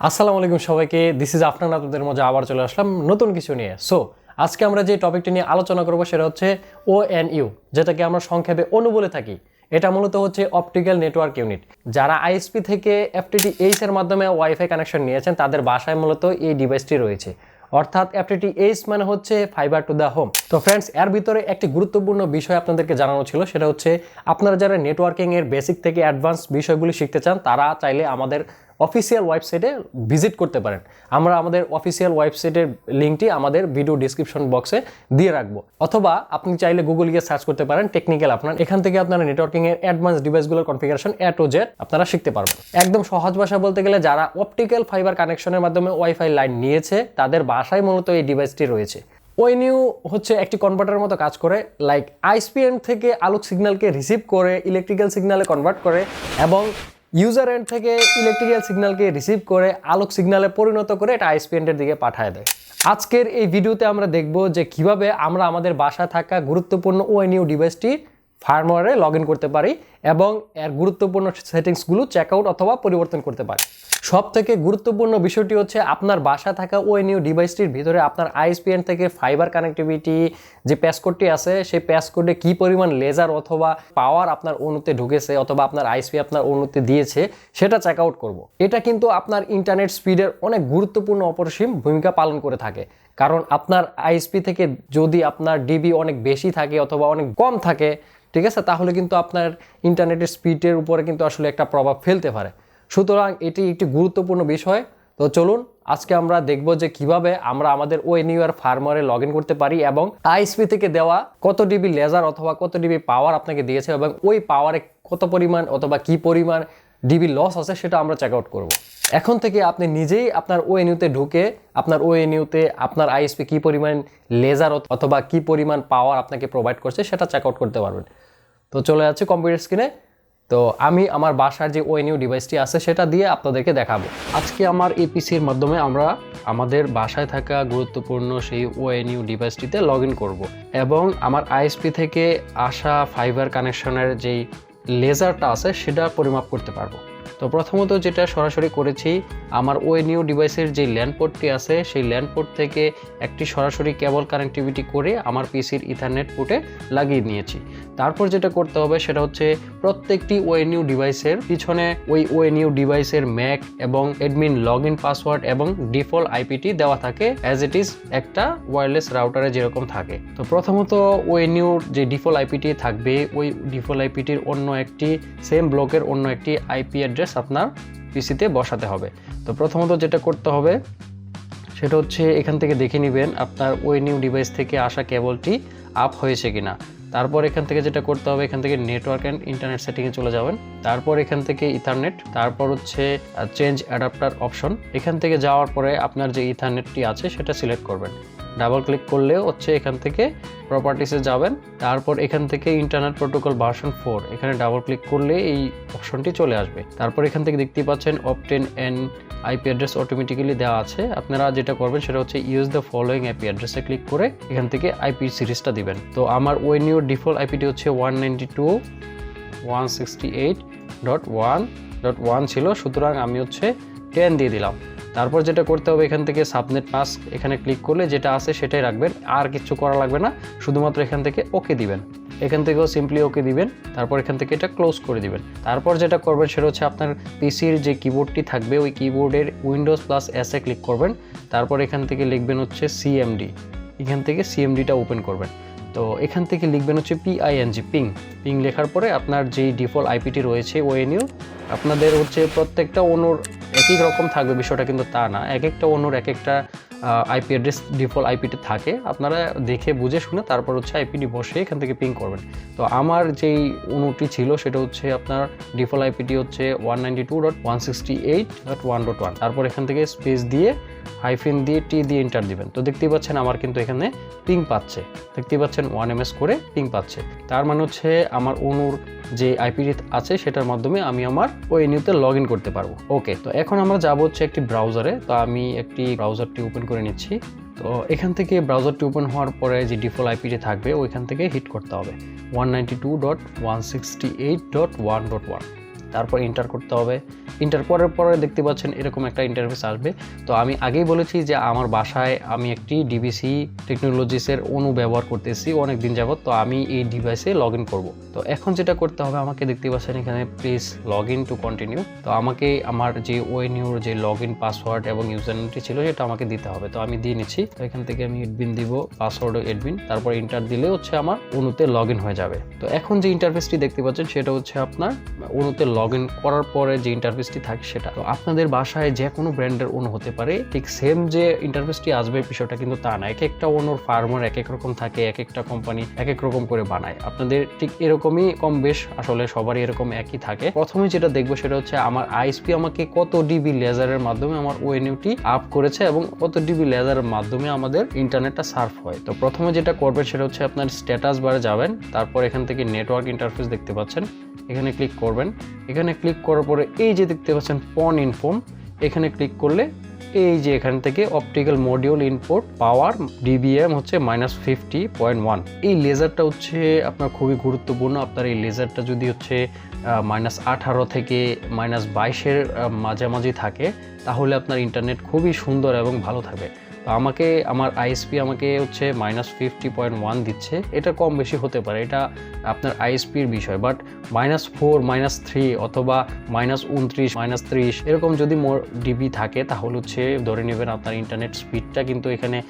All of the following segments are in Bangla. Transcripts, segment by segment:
আসসালামু আলাইকুম সবাইকে দিস ইজ আফনান, আপনাদের মধ্যে আবার চলে আসলাম নতুন কিছু নিয়ে। সো আজকে আমরা যে টপিকটি নিয়ে আলোচনা করব সেটা হচ্ছে ও এন ইউ যেটাকে আমরা সংক্ষেপে অনু বলে থাকি। এটা মূলত হচ্ছে অপটিক্যাল নেটওয়ার্ক ইউনিট যারা আইএসপি থেকে এফটিটি এইচ এর মাধ্যমে ওয়াইফাই কানেকশন নিয়েছেন, তাদের বাসায় মূলত এই ডিভাইসটি রয়েছে। অর্থাৎ এফটিটি এইচ মানে হচ্ছে ফাইবার টু দ্য হোম তো ফ্রেন্ডস এর ভিতরে একটি গুরুত্বপূর্ণ বিষয় আপনাদেরকে জানানো ছিল, সেটা হচ্ছে আপনারা যারা নেটওয়ার্কিং এর বেসিক থেকে অ্যাডভান্স বিষয়গুলি শিখতে চান, তারা চাইলে আমাদের অফিসিয়াল ওয়েবসাইটে ভিজিট করতে পারেন। আমরা আমাদের অফিসিয়াল ওয়েবসাইটের লিঙ্কটি আমাদের ভিডিও ডিসক্রিপশন বক্সে দিয়ে রাখব। অথবা আপনি চাইলে গুগল গিয়ে সার্চ করতে পারেন টেকনিক্যাল আপনার। এখান থেকে আপনারা নেটওয়ার্কিং এর অ্যাডভান্স ডিভাইসগুলোর কনফিগারেশন এ টু জেড আপনারা শিখতে পারবেন। একদম সহজ ভাষা বলতে গেলে যারা অপটিক্যাল ফাইবার কানেকশনের মাধ্যমে ওয়াইফাই লাইন নিয়েছে, তাদের বাসায় মূলত এই ডিভাইসটি রয়েছে। ওয়েনিউ হচ্ছে একটি কনভার্টারের মতো কাজ করে লাইক আইসপিএন থেকে আলোক সিগন্যালকে রিসিভ করে ইলেকট্রিক্যাল সিগন্যালে কনভার্ট করে, এবং ইউজার এন্ড থেকে ইলেকট্রিক্যাল সিগন্যালকে রিসিভ করে আলোক সিগন্যালে পরিণত করে এটা আইসপিএনের দিকে পাঠায় দেয়। আজকের এই ভিডিওতে আমরা দেখব যে কীভাবে আমরা আমাদের বাসা থাকা গুরুত্বপূর্ণ ওএনইউ ডিভাইসটি ফার্মওয়ারে লগ করতে পারি এবং এর গুরুত্বপূর্ণ সেটিংসগুলো চেক আউট অথবা পরিবর্তন করতে পারি। সব থেকে গুরুত্বপূর্ণ বিষয়টি হচ্ছে আপনার বাসা থাকা ওএনইউ ডিভাইসটির ভিতরে আপনার আইএসপিএন থেকে ফাইবার কানেক্টিভিটি যে প্যাসকোডটি আছে, সেই প্যাসকোডে কি পরিমাণ লেজার অথবা পাওয়ার আপনার অনুতে ঢুকেছে অথবা আপনার আইএসপি আপনার অনুতে দিয়েছে, সেটা চেক আউট করব। এটা কিন্তু আপনার ইন্টারনেট স্পিডের অনেক গুরুত্বপূর্ণ অপরিসীম ভূমিকা পালন করে থাকে। কারণ আপনার আইএসপি থেকে যদি আপনার ডিবি অনেক বেশি থাকে অথবা অনেক কম থাকে, ঠিক আছে, তাহলে কিন্তু আপনার ইন্টারনেটের স্পিডের উপরে কিন্তু আসলে একটা প্রভাব ফেলতে পারে। সুতরাং এটি একটি গুরুত্বপূর্ণ বিষয়। তো চলুন, আজকে আমরা দেখব যে কীভাবে আমরা আমাদের ওএনইউআর ফার্মারে লগ ইন করতে পারি এবং আইএসপি থেকে দেওয়া কত ডিবি লেজার অথবা কত ডিবি পাওয়ার আপনাকে দিয়েছে এবং ওই পাওয়ারে কত পরিমাণ অথবা কি পরিমাণ ডিবি লস আছে সেটা আমরা চেক আউট করব। এখন থেকে আপনি নিজেই আপনার ওএনইউতে ঢুকে আপনার ওএনইউতে আপনার আইএসপি কি পরিমাণ লেজার অথবা কি পরিমাণ পাওয়ার আপনাকে প্রোভাইড করছে সেটা চেক আউট করতে পারবেন। তো চলে যাচ্ছে কম্পিউটার স্ক্রিনে তো আমি আমার বাসার যে ওএনইউ ডিভাইসটি আছে, সেটা দিয়ে আপনাদেরকে দেখাবো। আজকে আমার এপিসির মাধ্যমে আমরা আমাদের বাসায় থাকা গুরুত্বপূর্ণ সেই ওএনইউ ডিভাইসটিতে লগ ইন করব এবং আমার আইএসপি থেকে আসা ফাইবার কানেকশনের যেই লেজারটা আছে, সেটা পরিমাপ করতে পারব। তো প্রথমত যেটা সরাসরি করেছি, আমার ওএনইউ ডিভাইসের যে ল্যান্ড পোর্টটি আছে, সেই ল্যান্ড পোর্ট থেকে একটি সরাসরি কেবল কানেক্টিভিটি করে আমার পিসির ইথারনেট পোর্টে লাগিয়ে নিয়েছি। তারপর যেটা করতে হবে সেটা হচ্ছে প্রত্যেকটি ওএনইউ ডিভাইসের পিছনে ওই ওএনইউ ডিভাইসের ম্যাক এবং অ্যাডমিন লগ ইন পাসওয়ার্ড এবং ডিফল্ট আইপিটি দেওয়া থাকে অ্যাজ ইট ইজ একটা ওয়্যারলেস রাউটারে যেরকম থাকে। তো প্রথমত ওএনইউর যে ডিফল্ট আইপিটি থাকবে, ওই ডিফল্ট আইপিটির অন্য একটি সেম ব্লকের অন্য একটি আইপি অ্যাড্রেস আপনার পিসিতে বসাতে হবে। তো প্রথমত যেটা করতে হবে, সেটা হচ্ছে এখান থেকে দেখে নেবেন আপনার ওই নিউ ডিভাইস থেকে আসা কেবলটি আপ হয়েছে কিনা। তারপর এখান থেকে যেটা করতে হবে, এখান থেকে নেটওয়ার্ক অ্যান্ড ইন্টারনেট সেটিংয়ে চলে যাবেন। তারপর এখান থেকে ইথারনেট তারপর হচ্ছে চেঞ্জ অ্যাডাপ্টার অপশন এখান থেকে যাওয়ার পরে আপনার যে ইথারনেটটি আছে, সেটা সিলেক্ট করবেন। ডাবল ক্লিক করলে হচ্ছে এখান থেকে প্রপার্টিসে যাবেন। তারপর এখান থেকে ইন্টারনেট প্রোটোকল ভার্সন ফোর এখানে ডাবল ক্লিক করলে এই অপশনটি চলে আসবে। তারপর এখান থেকে দেখতেই পাচ্ছেন obtain and IP address automatically দেওয়া আছে। আপনারা যেটা করবেন সেটা হচ্ছে ইউজ দ্য ফলোয়িং আইপি অ্যাড্রেসে ক্লিক করে এখান থেকে আইপি সিরিজটা দিবেন। তো আমার ওয়েনিউর ডিফল্ট আইপিটি হচ্ছে one ninety two one sixty eight dot one dot one ছিল। সুতরাং আমি হচ্ছে টেন দিয়ে দিলাম। তারপর যেটা করতে হবে এখান থেকে সাবনেট পাস এখানে ক্লিক করলে যেটা আছে সেটাই রাখবেন, আর কিছু করা লাগবে না, শুধুমাত্র এখান থেকে ওকে দিবেন। এখান থেকেও সিম্পলি ওকে দিবেন, তারপর এখান থেকে এটা ক্লোজ করে দিবেন। তারপর যেটা করবেন সেটা হচ্ছে আপনার পিসির যে কিবোর্ডটি থাকবে, ওই কিবোর্ডের উইন্ডোজ প্লাস এসে ক্লিক করবেন, তারপর এখান থেকে লিখবেন হচ্ছে সিএমডি এখান থেকে সিএমডিটা ওপেন করবেন। তো এখান থেকে লিখবেন হচ্ছে পিআইএনজি পিং পিং লেখার পরে আপনার যেই ডিফল্ট আইপিটি রয়েছে ওএনইউ আপনাদের হচ্ছে প্রত্যেকটা অনুর একই রকম থাকবে বিষয়টা কিন্তু তা না। এক একটা অন্যর এক একটা আইপি অ্যাড্রেস ডিফল্ট আইপিটি থাকে। আপনারা দেখে, বুঝে, শুনে তারপর হচ্ছে আইপিটি বসে এখান থেকে পিং করবেন। তো আমার যেই অনুটি ছিল, সেটা হচ্ছে আপনার ডিফল্ট আইপিটি হচ্ছে one ninety two dot one sixty eight dot one dot one তারপর এখান থেকে স্পেস দিয়ে হাইফিন দিয়ে টি দিয়ে এন্টার দিবেন। তো দেখতেই পাচ্ছেন আমার কিন্তু এখানে পিং পাচ্ছে। দেখতেই পাচ্ছেন ওয়ান এম করে পিং পাচ্ছে। তার মানে হচ্ছে আমার অনুর যে আইপিটি আছে সেটার মাধ্যমে আমি আমার ওই নিউতে লগ ইন করতে পারব। ওকে, তো এখন আমরা যাব হচ্ছে একটি ব্রাউজারে তো আমি একটি ব্রাউজারটি ওপেন করে নিচ্ছি। তো এখান থেকে ব্রাউজারটি ওপেন হওয়ার পরে যে ডিফল্ট আইপিটি থাকবে, ওইখান থেকে হিট করতে হবে। One ninety two dot one sixty eight dot one dot one তারপর ইন্টার করতে হবে। ইন্টার করার পরে দেখতে পাচ্ছেন এরকম একটা ইন্টারফেস আসবে। তো আমি আগেই বলেছি যে আমার বাসায় আমি একটি ডিবিসি টেকনোলজিসের অনু ব্যবহার করতেছি অনেক দিন যাবত তো আমি এই ডিভাইসে লগ ইন করব। তো এখন যেটা করতে হবে, আমাকে দেখতে পাচ্ছেন এখানে please log in to continue তো আমাকে আমার যে ওএনইউর যে লগ ইন পাসওয়ার্ড এবং ইউজার নেমটি ছিল সেটা আমাকে দিতে হবে। তো আমি দিয়ে নিচ্ছি। তো এখান থেকে আমি এডবিন দিব পাসওয়ার্ড এডবিন তারপর ইন্টার দিলে হচ্ছে আমার অনুতে লগ ইন হয়ে যাবে। তো এখন যে ইন্টারফেসটি দেখতে পাচ্ছেন সেটা হচ্ছে আপনার অনুতে লগ ইন করার পরে যে ইন্টারফেসটি থাকে সেটা। তো আপনাদের বাসায় যে কোনো ব্র্যান্ডের অনু হতে পারে, ঠিক সেম যে ইন্টারফেসটি আসবে বিষয়টা কিন্তু তা না। এক একটা অনুর ফার্মার এক এক রকম থাকে এক একটা কোম্পানি এক এক রকম করে বানায়। আপনাদের ঠিক এরকমই কম বেশ, আসলে সবারই এরকম একই থাকে। প্রথমে যেটা দেখব সেটা হচ্ছে আমার আইএসপি আমাকে কত ডিবি লেজারের মাধ্যমে আমার ওএনইউটি আপ করেছে এবং কত ডিবি লেজারের মাধ্যমে আমাদের ইন্টারনেটটা সার্ফ হয়। তো প্রথমে যেটা করবেন সেটা হচ্ছে আপনার স্ট্যাটাস বারে যাবেন, তারপর এখান থেকে নেটওয়ার্ক ইন্টারফেস দেখতে পাচ্ছেন। এখানে ক্লিক করবেন। এখানে ক্লিক করার পরে এই যে দেখতে পাচ্ছেন পন ইনফর্ম এখানে ক্লিক করলে এই যে এখান থেকে optical module input power dBm হচ্ছে মাইনাস ফিফটি পয়েন্ট ওয়ান এই লেজারটা হচ্ছে আপনার খুবই গুরুত্বপূর্ণ। আপনার এই লেজারটা যদি হচ্ছে মাইনাস আঠারো থেকে মাইনাস বাইশের মাঝামাঝি থাকে, তাহলে আপনার ইন্টারনেট খুবই সুন্দর এবং ভালো থাকবে। আমাকে, আমার আইএসপি আমাকে হচ্ছে মাইনাস ফিফটি পয়েন্ট ওয়ান দিচ্ছে। এটা কম বেশি হতে পারে, এটা আপনার আইএসপির বিষয় but minus four minus three অথবা মাইনাস উনত্রিশ মাইনাস ত্রিশ, এরকম যদি মোর ডিবি থাকে, তাহলে হচ্ছে ধরে নেবেন আপনার ইন্টারনেট স্পিডটা কিন্তু এখানে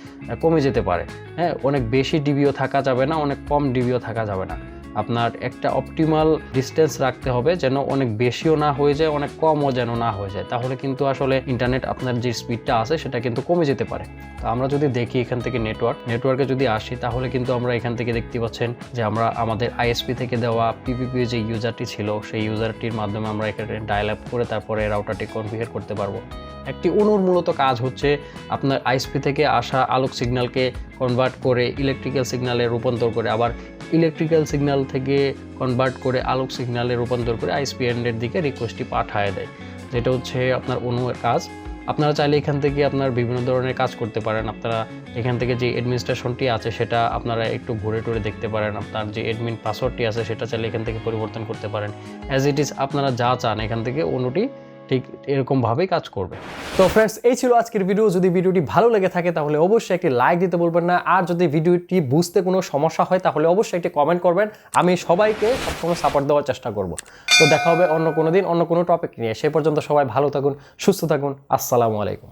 কমে যেতে পারে। হ্যাঁ অনেক বেশি ডিবিও থাকা যাবে না, অনেক কম ডিবিও থাকা যাবে না। আপনার একটা অপটিমাল ডিস্টেন্স রাখতে হবে যেন অনেক বেশিও না হয়ে যায়, অনেক কমও যেন না হয়ে যায়। তাহলে কিন্তু আসলে ইন্টারনেট আপনার যে স্পিডটা আছে, সেটা কিন্তু কমে যেতে পারে। তো আমরা যদি দেখি এখান থেকে নেটওয়ার্ক নেটওয়ার্কে যদি আসি, তাহলে কিন্তু আমরা এখান থেকে দেখতে পাচ্ছেন যে আমরা আমাদের আইএসপি থেকে দেওয়া পিপিপি যে ইউজারটি ছিল, সেই ইউজারটির মাধ্যমে আমরা এখানে ডায়াল আপ করে তারপরে রাউটারটি কনফিগার করতে পারব। একটি অনুর মূলত কাজ হচ্ছে আপনার আইএসপি থেকে আসা আলোক সিগন্যালকে কনভার্ট করে ইলেকট্রিক্যাল সিগন্যালে রূপান্তর করে, আবার ইলেকট্রিক্যাল সিগন্যাল থেকে কনভার্ট করে আলোক সিগন্যালে রূপান্তর করে আইএসপি এন্ডের দিকে রিকোয়েস্টটি পাঠায় দেয়। যেটা হচ্ছে আপনার অনুর কাজ। আপনারা চাইলে এখান থেকে আপনার বিভিন্ন ধরনের কাজ করতে পারেন। আপনারা এখান থেকে যে অ্যাডমিনিস্ট্রেশনটি আছে, সেটা আপনারা একটু ঘুরে টুরে দেখতে পারেন। আপনার যে অ্যাডমিন পাসওয়ার্ডটি আছে, সেটা চাইলে এখান থেকে পরিবর্তন করতে পারেন। অ্যাজ ইট ইজ আপনারা যা চান, এখান থেকে অনুটি ঠিক এরকমভাবেই কাজ করবে। তো ফ্রেন্ডস এই ছিল আজকের ভিডিও যদি ভিডিওটি ভালো লেগে থাকে, তাহলে অবশ্যই একটি লাইক দিতে বলবেন না। আর যদি ভিডিওটি বুঝতে কোনো সমস্যা হয়, তাহলে অবশ্যই একটি কমেন্ট করবেন। আমি সবাইকে সবসময় সাপোর্ট দেওয়ার চেষ্টা করব। তো দেখা হবে অন্য কোনো দিন, অন্য কোনো টপিক নিয়ে। সে পর্যন্ত সবাই ভালো থাকুন, সুস্থ থাকুন। আসসালামু আলাইকুম।